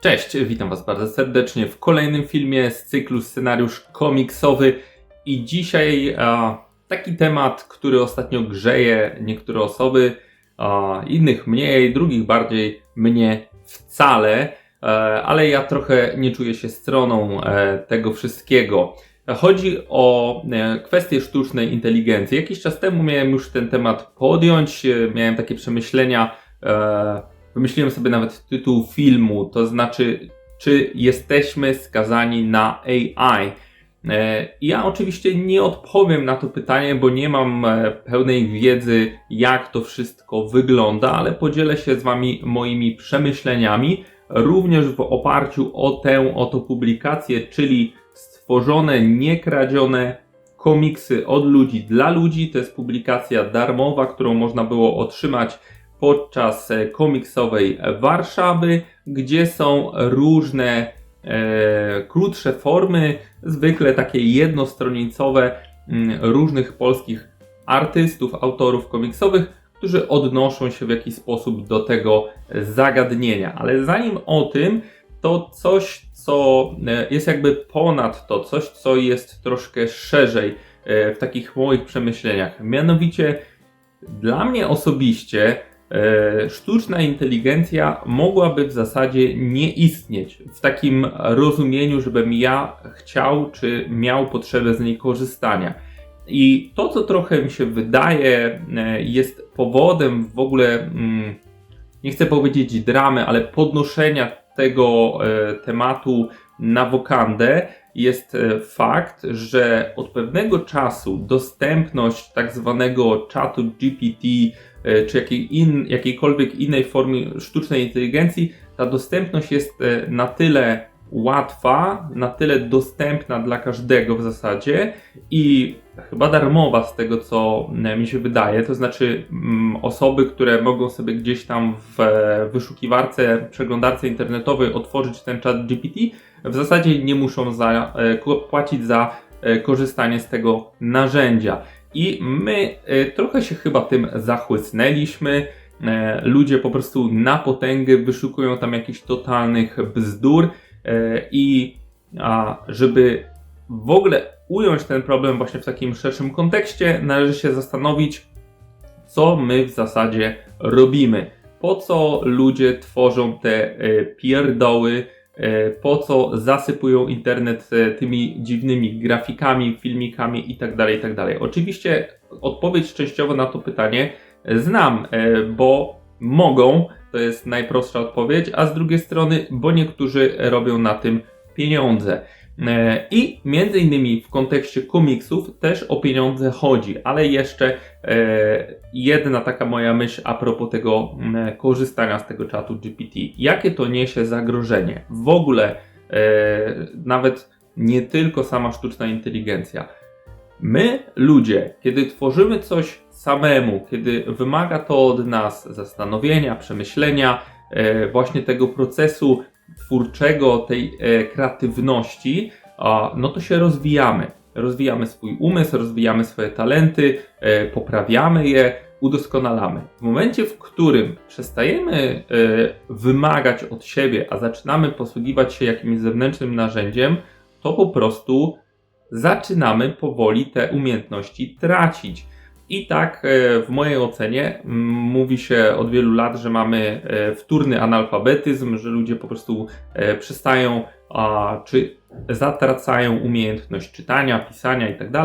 Cześć, witam Was bardzo serdecznie w kolejnym filmie z cyklu scenariusz komiksowy i dzisiaj a, taki temat, który ostatnio grzeje niektóre osoby, a, innych mniej, drugich bardziej, mnie wcale, e, ale ja trochę nie czuję się stroną e, tego wszystkiego. Chodzi o e, kwestię sztucznej inteligencji. Jakiś czas temu miałem już ten temat podjąć, miałem takie przemyślenia. Wymyśliłem sobie nawet tytuł filmu, to znaczy, czy jesteśmy skazani na AI. E, Ja oczywiście nie odpowiem na to pytanie, bo nie mam e, pełnej wiedzy, jak to wszystko wygląda, ale podzielę się z Wami moimi przemyśleniami, również w oparciu o tę oto publikację, czyli stworzone, niekradzione komiksy od ludzi dla ludzi. To jest publikacja darmowa, którą można było otrzymać podczas e, komiksowej Warszawy, gdzie są różne e, krótsze formy, zwykle takie jednostronicowe mm, różnych polskich artystów, autorów komiksowych, którzy odnoszą się w jakiś sposób do tego zagadnienia. Ale zanim o tym, to coś, co e, jest jakby ponad to, coś, co jest troszkę szerzej e, w takich moich przemyśleniach. Mianowicie, dla mnie osobiście sztuczna inteligencja mogłaby w zasadzie nie istnieć w takim rozumieniu, żebym ja chciał czy miał potrzebę z niej korzystania. I to, co trochę mi się wydaje, e, jest powodem w ogóle, mm, nie chcę powiedzieć dramy, ale podnoszenia tego e, tematu na wokandę, jest e, fakt, że od pewnego czasu dostępność tak zwanego czatu GPT e, czy jakiej in, jakiejkolwiek innej formy sztucznej inteligencji, ta dostępność jest e, na tyle łatwa, na tyle dostępna dla każdego w zasadzie i chyba darmowa z tego co e, mi się wydaje, to znaczy mm, osoby, które mogą sobie gdzieś tam w e, wyszukiwarce, przeglądarce internetowej otworzyć ten czat GPT, w zasadzie nie muszą za, e, płacić za e, korzystanie z tego narzędzia. I my e, trochę się chyba tym zachłysnęliśmy. E, Ludzie po prostu na potęgę wyszukują tam jakichś totalnych bzdur e, i a, żeby w ogóle ująć ten problem właśnie w takim szerszym kontekście, należy się zastanowić, co my w zasadzie robimy. Po co ludzie tworzą te pierdoły, po co zasypują internet e, tymi dziwnymi grafikami, filmikami itd., itd. Oczywiście odpowiedź częściowo na to pytanie znam, e, bo mogą, to jest najprostsza odpowiedź, a z drugiej strony, bo niektórzy robią na tym pieniądze. E, I między innymi w kontekście komiksów też o pieniądze chodzi, ale jeszcze e, jedna taka moja myśl a propos tego korzystania z tego czatu GPT. Jakie to niesie zagrożenie? W ogóle e, nawet nie tylko sama sztuczna inteligencja. My, ludzie, kiedy tworzymy coś samemu, kiedy wymaga to od nas zastanowienia, przemyślenia, właśnie tego procesu twórczego, tej e, kreatywności, no to się rozwijamy. Rozwijamy swój umysł, rozwijamy swoje talenty, e, poprawiamy je, udoskonalamy. W momencie, w którym przestajemy e, wymagać od siebie, a zaczynamy posługiwać się jakimś zewnętrznym narzędziem, to po prostu zaczynamy powoli te umiejętności tracić. I tak e, w mojej ocenie mówi się od wielu lat, że mamy e, wtórny analfabetyzm, że ludzie po prostu e, przestają a, czy zatracają umiejętność czytania, pisania itd.,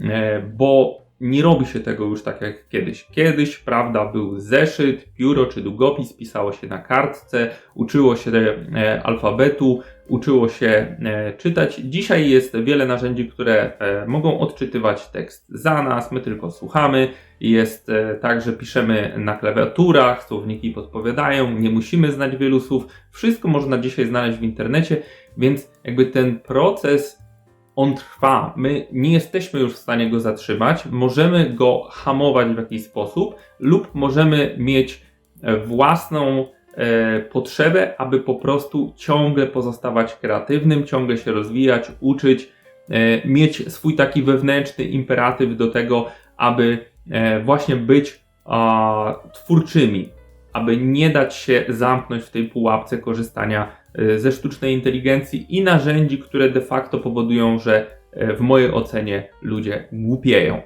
e, bo nie robi się tego już tak jak kiedyś. Kiedyś, prawda, był zeszyt, pióro czy długopis, pisało się na kartce, uczyło się alfabetu, uczyło się e, czytać. Dzisiaj jest wiele narzędzi, które e, mogą odczytywać tekst za nas, my tylko słuchamy. Jest e, tak, że piszemy na klawiaturach, słowniki podpowiadają, nie musimy znać wielu słów. Wszystko można dzisiaj znaleźć w internecie, więc jakby ten proces on trwa. My nie jesteśmy już w stanie go zatrzymać. Możemy go hamować w jakiś sposób, lub możemy mieć własną potrzebę, aby po prostu ciągle pozostawać kreatywnym, ciągle się rozwijać, uczyć, e, mieć swój taki wewnętrzny imperatyw do tego, aby e, właśnie być twórczymi, aby nie dać się zamknąć w tej pułapce korzystania e, ze sztucznej inteligencji i narzędzi, które de facto powodują, że e, w mojej ocenie ludzie głupieją.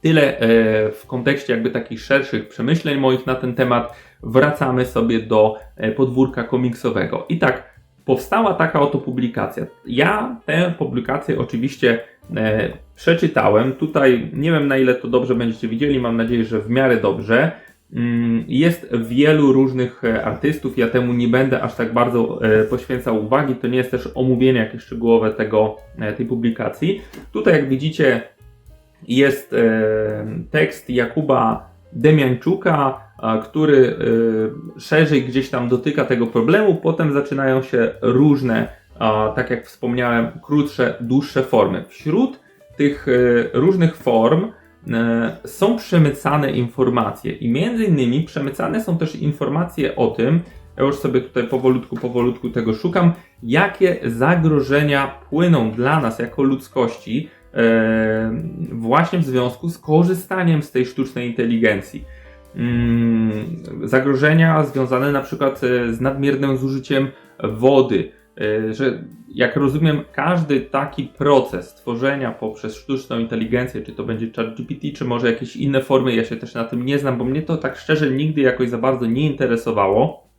Tyle e, w kontekście jakby takich szerszych przemyśleń moich na ten temat. Wracamy sobie do e, podwórka komiksowego. I tak, powstała taka oto publikacja. Ja tę publikację oczywiście e, przeczytałem. Tutaj nie wiem na ile to dobrze będziecie widzieli, mam nadzieję, że w miarę dobrze. Mm, Jest wielu różnych artystów, ja temu nie będę aż tak bardzo poświęcał uwagi. To nie jest też omówienie jakieś szczegółowe tego, tej publikacji. Tutaj, jak widzicie, jest e, tekst Jakuba Demiańczuka, który e, szerzej gdzieś tam dotyka tego problemu. Potem zaczynają się różne, tak jak wspomniałem, krótsze, dłuższe formy. Wśród tych e, różnych form są przemycane informacje i między innymi przemycane są też informacje o tym, ja już sobie tutaj powolutku, powolutku tego szukam, jakie zagrożenia płyną dla nas jako ludzkości właśnie w związku z korzystaniem z tej sztucznej inteligencji. Mm, zagrożenia związane na przykład e, z nadmiernym zużyciem wody, e, że jak rozumiem, każdy taki proces tworzenia poprzez sztuczną inteligencję, czy to będzie ChatGPT, czy może jakieś inne formy, ja się też na tym nie znam, bo mnie to tak szczerze nigdy jakoś za bardzo nie interesowało.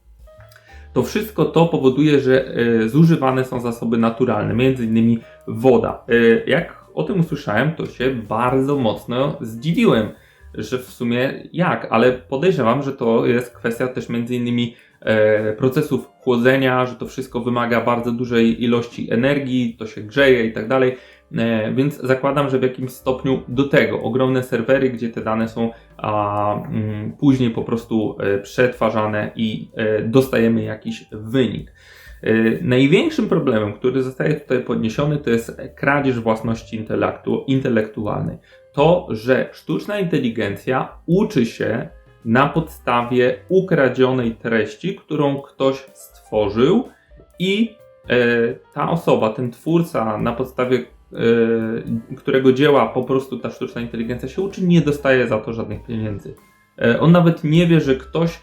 To wszystko to powoduje, że e, zużywane są zasoby naturalne, między innymi woda. Jak o tym usłyszałem, to się bardzo mocno zdziwiłem, że w sumie jak, ale podejrzewam, że to jest kwestia też między innymi e, procesów chłodzenia, że to wszystko wymaga bardzo dużej ilości energii, to się grzeje i tak dalej. E, Więc zakładam, że w jakimś stopniu do tego ogromne serwery, gdzie te dane są a, mm, później po prostu e, przetwarzane i e, dostajemy jakiś wynik. E, Największym problemem, który zostaje tutaj podniesiony, to jest kradzież własności intelektu, intelektualnej. To, że sztuczna inteligencja uczy się na podstawie ukradzionej treści, którą ktoś stworzył i e, ta osoba, ten twórca, na podstawie e, którego dzieła po prostu ta sztuczna inteligencja się uczy, nie dostaje za to żadnych pieniędzy. E, on nawet nie wie, że ktoś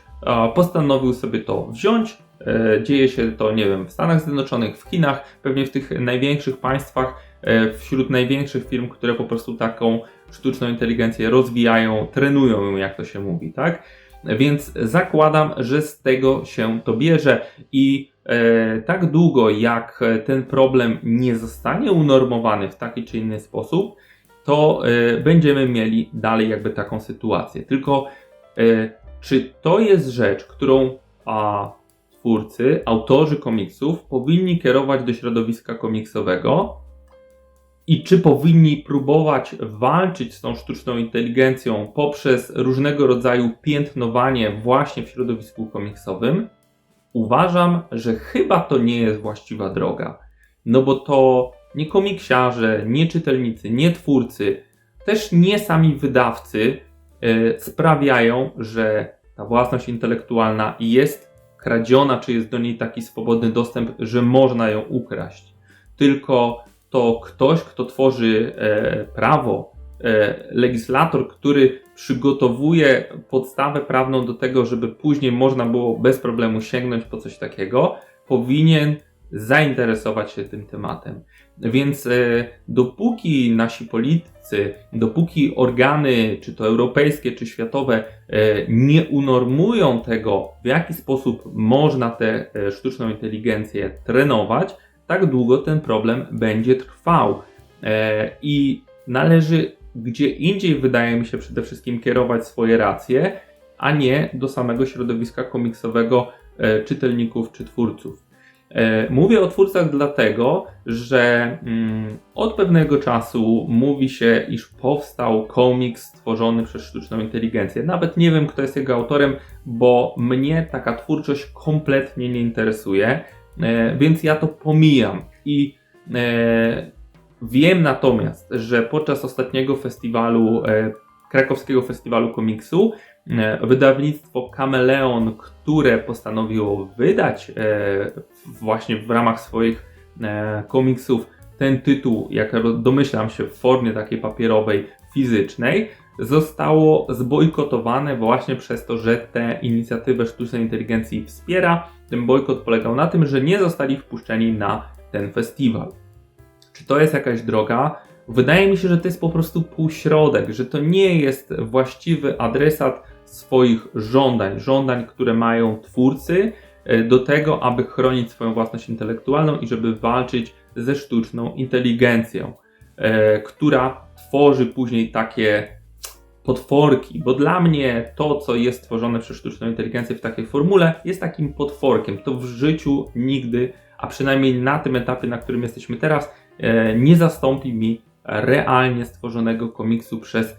postanowił sobie to wziąć. E, dzieje się to, nie wiem, w Stanach Zjednoczonych, w Chinach, pewnie w tych największych państwach, e, wśród największych firm, które po prostu taką sztuczną inteligencję rozwijają, trenują ją, jak to się mówi, tak? Więc zakładam, że z tego się to bierze i e, tak długo jak ten problem nie zostanie unormowany w taki czy inny sposób, to e, będziemy mieli dalej jakby taką sytuację. Tylko e, czy to jest rzecz, którą a, twórcy, autorzy komiksów powinni kierować do środowiska komiksowego? I czy powinni próbować walczyć z tą sztuczną inteligencją poprzez różnego rodzaju piętnowanie właśnie w środowisku komiksowym? Uważam, że chyba to nie jest właściwa droga. No bo to nie komiksiarze, nie czytelnicy, nie twórcy, też nie sami wydawcy e, sprawiają, że ta własność intelektualna jest kradziona, czy jest do niej taki swobodny dostęp, że można ją ukraść. Tylko to ktoś, kto tworzy e, prawo, e, legislator, który przygotowuje podstawę prawną do tego, żeby później można było bez problemu sięgnąć po coś takiego, powinien zainteresować się tym tematem. Więc e, dopóki nasi politycy, dopóki organy, czy to europejskie, czy światowe, e, nie unormują tego, w jaki sposób można tę e, sztuczną inteligencję trenować, tak długo ten problem będzie trwał. I należy gdzie indziej, wydaje mi się, przede wszystkim kierować swoje racje, a nie do samego środowiska komiksowego czytelników czy twórców. E, Mówię o twórcach dlatego, że mm, od pewnego czasu mówi się, iż powstał komiks stworzony przez sztuczną inteligencję. Nawet nie wiem, kto jest jego autorem, bo mnie taka twórczość kompletnie nie interesuje, e, więc ja to pomijam. I e, wiem natomiast, że podczas ostatniego festiwalu, krakowskiego festiwalu komiksu, wydawnictwo Kameleon, które postanowiło wydać e, właśnie w ramach swoich e, komiksów ten tytuł, jak domyślam się, w formie takiej papierowej, fizycznej, zostało zbojkotowane właśnie przez to, że tę inicjatywę sztucznej inteligencji wspiera. Ten bojkot polegał na tym, że nie zostali wpuszczeni na ten festiwal. Czy to jest jakaś droga? Wydaje mi się, że to jest po prostu półśrodek, że to nie jest właściwy adresat swoich żądań, żądań, które mają twórcy e, do tego, aby chronić swoją własność intelektualną i żeby walczyć ze sztuczną inteligencją, e, która tworzy później takie potworki, bo dla mnie to, co jest tworzone przez sztuczną inteligencję w takiej formule, jest takim potworkiem. To w życiu nigdy, a przynajmniej na tym etapie, na którym jesteśmy teraz, e, nie zastąpi mi realnie stworzonego komiksu przez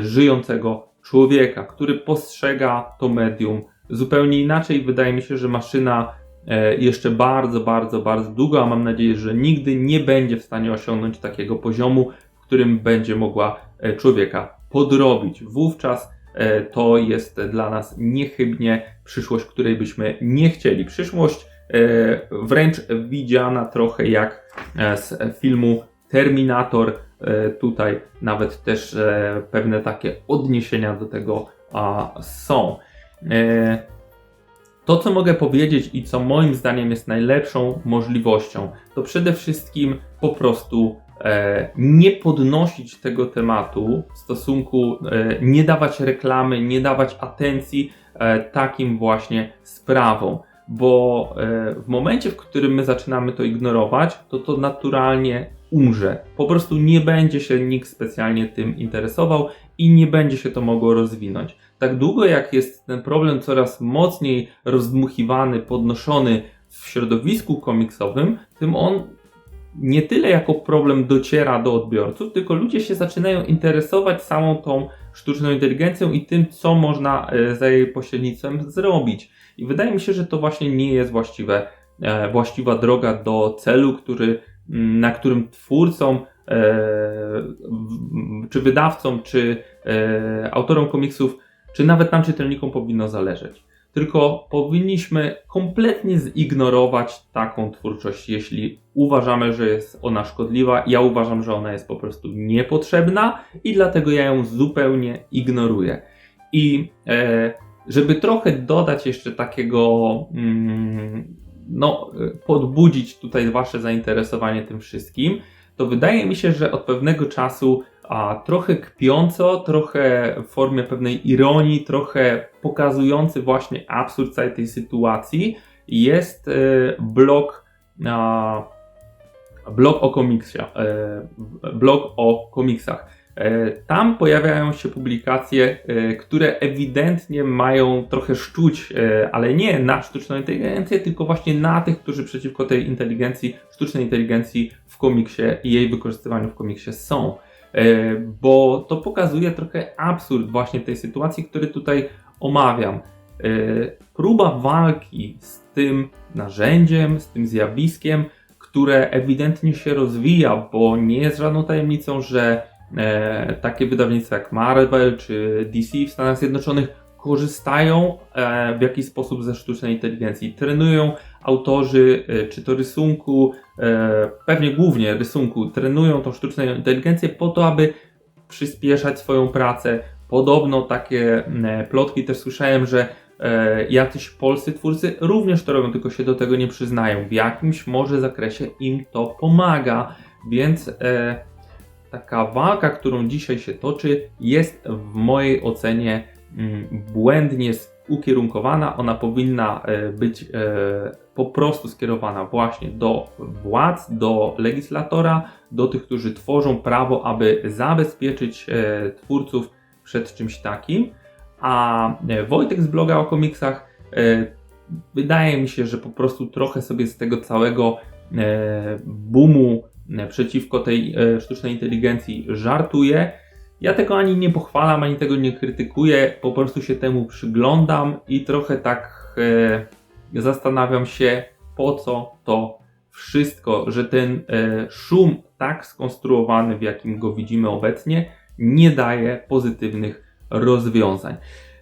żyjącego człowieka, który postrzega to medium zupełnie inaczej. Wydaje mi się, że maszyna e, jeszcze bardzo, bardzo, bardzo długo, a mam nadzieję, że nigdy nie będzie w stanie osiągnąć takiego poziomu, w którym będzie mogła e, człowieka podrobić. Wówczas to jest dla nas niechybnie przyszłość, której byśmy nie chcieli. Przyszłość wręcz widziana trochę jak z filmu Terminator E, tutaj nawet też e, pewne takie odniesienia do tego są. E, to, co mogę powiedzieć i co moim zdaniem jest najlepszą możliwością, to przede wszystkim po prostu nie podnosić tego tematu w stosunku, nie dawać reklamy, nie dawać atencji takim właśnie sprawom bo w momencie, w którym my zaczynamy to ignorować, to to naturalnie umrze. Po prostu nie będzie się nikt specjalnie tym interesował i nie będzie się to mogło rozwinąć. Tak długo jak jest ten problem coraz mocniej rozdmuchiwany, podnoszony w środowisku komiksowym, tym on nie tyle jako problem dociera do odbiorców, tylko ludzie się zaczynają interesować samą tą sztuczną inteligencją i tym, co można e, za jej pośrednictwem zrobić. I wydaje mi się, że to właśnie nie jest właściwe, e, właściwa droga do celu, który na którym twórcom, e, czy wydawcom, czy e, autorom komiksów, czy nawet nam czytelnikom powinno zależeć. Tylko powinniśmy kompletnie zignorować taką twórczość, jeśli uważamy, że jest ona szkodliwa. Ja uważam, że ona jest po prostu niepotrzebna i dlatego ja ją zupełnie ignoruję. I e, żeby trochę dodać jeszcze takiego mm, no, podbudzić tutaj Wasze zainteresowanie tym wszystkim, to wydaje mi się, że od pewnego czasu a trochę kpiąco, trochę w formie pewnej ironii, trochę pokazujący właśnie absurd całej tej sytuacji jest blog, blog o komiksie, blog o komiksach. E, tam pojawiają się publikacje, e, które ewidentnie mają trochę szczuć, e, ale nie na sztuczną inteligencję, tylko właśnie na tych, którzy przeciwko tej inteligencji, sztucznej inteligencji w komiksie i jej wykorzystywaniu w komiksie są. Bo to pokazuje trochę absurd właśnie tej sytuacji, który tutaj omawiam. Próba walki z tym narzędziem, z tym zjawiskiem, które ewidentnie się rozwija, bo nie jest żadną tajemnicą, że e, takie wydawnictwa jak Marvel czy DC w Stanach Zjednoczonych korzystają e, w jakiś sposób ze sztucznej inteligencji. Trenują autorzy, e, czy to rysunku, e, pewnie głównie rysunku, trenują tą sztuczną inteligencję po to, aby przyspieszać swoją pracę. Podobno takie e, plotki też słyszałem, że e, jacyś polscy twórcy również to robią, tylko się do tego nie przyznają. W jakimś może zakresie im to pomaga, więc e, taka walka, którą dzisiaj się toczy, jest w mojej ocenie mm, błędnie ukierunkowana. Ona powinna e, być e, po prostu skierowana właśnie do władz, do legislatora, do tych, którzy tworzą prawo, aby zabezpieczyć e, twórców przed czymś takim. A Wojtek z bloga o komiksach wydaje mi się, że po prostu trochę sobie z tego całego boomu przeciwko tej e, sztucznej inteligencji żartuje. Ja tego ani nie pochwalam, ani tego nie krytykuję, po prostu się temu przyglądam i trochę tak e, zastanawiam się, po co to wszystko, że ten e, szum tak skonstruowany, w jakim go widzimy obecnie, nie daje pozytywnych rozwiązań.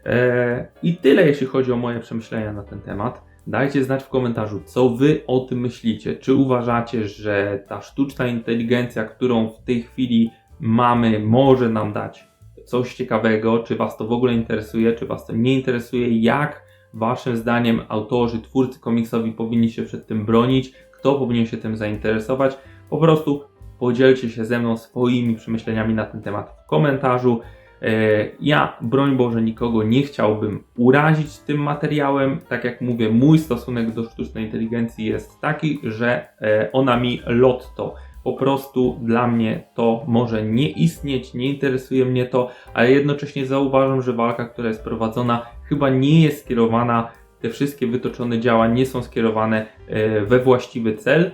E, I tyle, jeśli chodzi o moje przemyślenia na ten temat. Dajcie znać w komentarzu, co wy o tym myślicie. Czy uważacie, że ta sztuczna inteligencja, którą w tej chwili mamy, może nam dać coś ciekawego, czy Was to w ogóle interesuje, czy Was to nie interesuje, jak Waszym zdaniem autorzy, twórcy komiksowi powinni się przed tym bronić, kto powinien się tym zainteresować. Po prostu podzielcie się ze mną swoimi przemyśleniami na ten temat w komentarzu. E, Ja, broń Boże, nikogo nie chciałbym urazić tym materiałem. Tak jak mówię, mój stosunek do sztucznej inteligencji jest taki, że e, ona mi lotto. Po prostu dla mnie to może nie istnieć, nie interesuje mnie to, ale jednocześnie zauważam, że walka, która jest prowadzona, chyba nie jest skierowana, te wszystkie wytoczone działa nie są skierowane e, we właściwy cel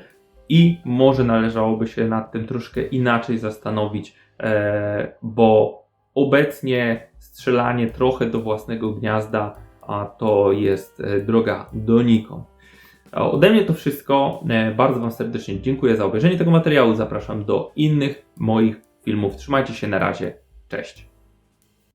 i może należałoby się nad tym troszkę inaczej zastanowić, bo obecnie strzelanie trochę do własnego gniazda, a to jest e, droga donikąd. Ode mnie to wszystko. E, Bardzo Wam serdecznie dziękuję za obejrzenie tego materiału. Zapraszam do innych moich filmów. Trzymajcie się na razie. Cześć.